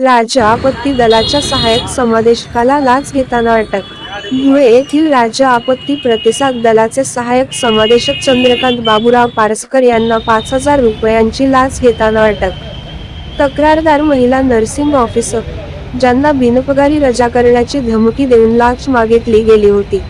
राजा आपत्ती दलाच्या सहाय्यक समादेशकाला लाच घेताना अटक. धुळे येथील राज्य आपत्ती प्रतिसाद दलाचे सहाय्यक समादेशक चंद्रकांत बाबूराव पारसकर यांना पाच हजार रुपयांची लाच घेताना अटक. तक्रारदार महिला नर्सिंग ऑफिसर ज्यांना बिनपगारी रजा करण्याची धमकी देऊन लाच मागितली गेली होती.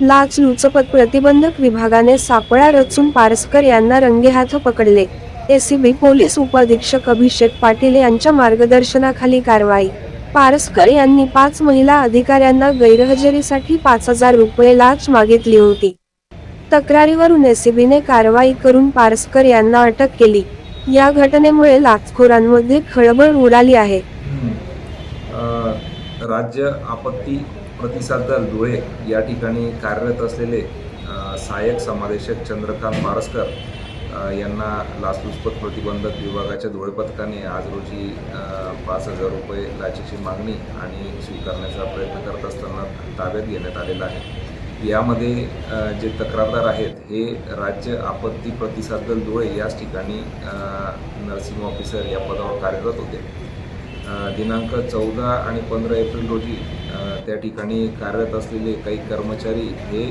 लाच लुचपत प्रतिबंधक विभागाने सापळा रचून पारसकर यांना रंगेहाथ पकडले. एसीबी पोलीस उपाधीक्षक अभिषेक पाटील यांच्या मार्गदर्शनाखाली कारवाई. पारसकर यांनी पाच महिला अधिकाऱ्यांना गैरहजेरीसाठी पाच हजार रुपये लाच मागितली होती. तक्रारीवरून एसीबीने कारवाई करून पारसकर यांना अटक केली. या घटनेमुळे लाचखोरांमध्ये खळबळ उडाली आहे. राज्य आपत्ती प्रतिसाद दल धुळे या ठिकाणी कार्यरत असलेले सहाय्यक समादेशक चंद्रकांत पारसकर यांना लाचलुचपत प्रतिबंधक विभागाच्या धुळे पथकाने आज रोजी पाच हजार रुपये लाचेची मागणी आणि स्वीकारण्याचा प्रयत्न करत असताना ताब्यात घेण्यात आलेला आहे. यामध्ये जे तक्रारदार आहेत हे राज्य आपत्ती प्रतिसाद दल धुळे याच ठिकाणी नर्सिंग ऑफिसर या पदावर कार्यरत होते. दिनांक चौदा आणि पंधरा एप्रिल रोजी त्या ठिकाणी कार्यरत असलेले काही कर्मचारी हे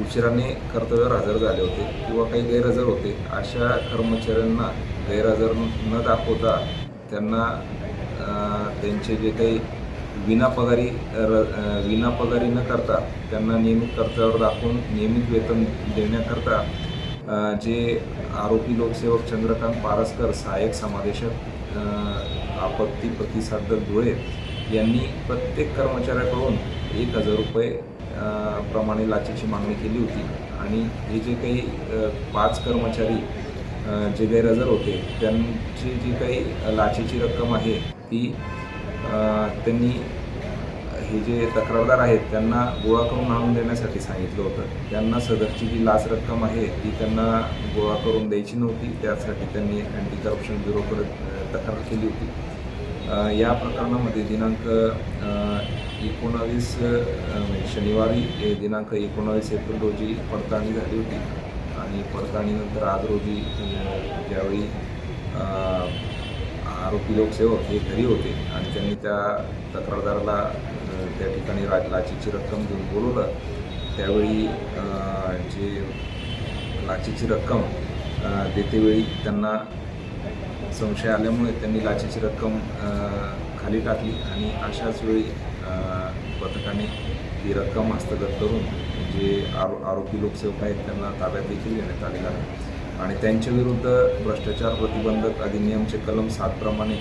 उशिराने कर्तव्यावर हजर झाले होते किंवा काही गैरहजर होते अशा कर्मचाऱ्यांना गैरहजर न दाखवता त्यांना त्यांचे जे काही विनापगारी र विनापगारी न करता त्यांना नियमित कर्तव्यावर दाखवून नियमित वेतन देण्याकरता जे आरोपी लोकसेवक चंद्रकांत पारसकर सहाय्यक समादेशक आपत्ती प्रतिसाद धुळे यांनी प्रत्येक कर्मचाऱ्याकडून एक हजार रुपये प्रमाणे लाचेची मागणी केली होती. आणि हे जे काही पाच कर्मचारी जे गैरहजर होते त्यांची जी काही लाचेची रक्कम आहे ती त्यांनी हे जे तक्रारदार आहेत त्यांना गोळा करून आणून देण्यासाठी सांगितलं होतं. त्यांना सदरची जी लाच रक्कम आहे ती त्यांना गोळा करून द्यायची नव्हती. त्यासाठी त्यांनी अँटी करप्शन ब्युरोकडे तक्रार केली होती. या प्रकरणामध्ये दिनांक एकोणावीस म्हणजे शनिवारी दिनांक एकोणावीस एप्रिल रोजी पडताळणी झाली होती. आणि पडताळणीनंतर आज रोजी ज्यावेळी आरोपी लोकसेवक हे घरी होते आणि त्यांनी त्या तक्रारदाराला त्या ठिकाणी रा लाचीची रक्कम देऊन बोलवलं त्यावेळी जे लाचीची रक्कम देतेवेळी त्यांना संशय आल्यामुळे त्यांनी लाचेची रक्कम खाली टाकली आणि अशाच वेळी पथकाने ती रक्कम हस्तगत करून जे आरो आरोपी लोकसेवक आहेत त्यांना ताब्यात देखील घेण्यात आलेला आहे. आणि त्यांच्याविरुद्ध भ्रष्टाचार प्रतिबंधक अधिनियमचे कलम सातप्रमाणे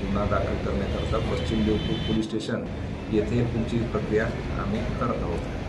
गुन्हा दाखल करण्याकरता पश्चिम देवपूर पोलीस स्टेशन येथे पुढची प्रक्रिया आम्ही करत आहोत.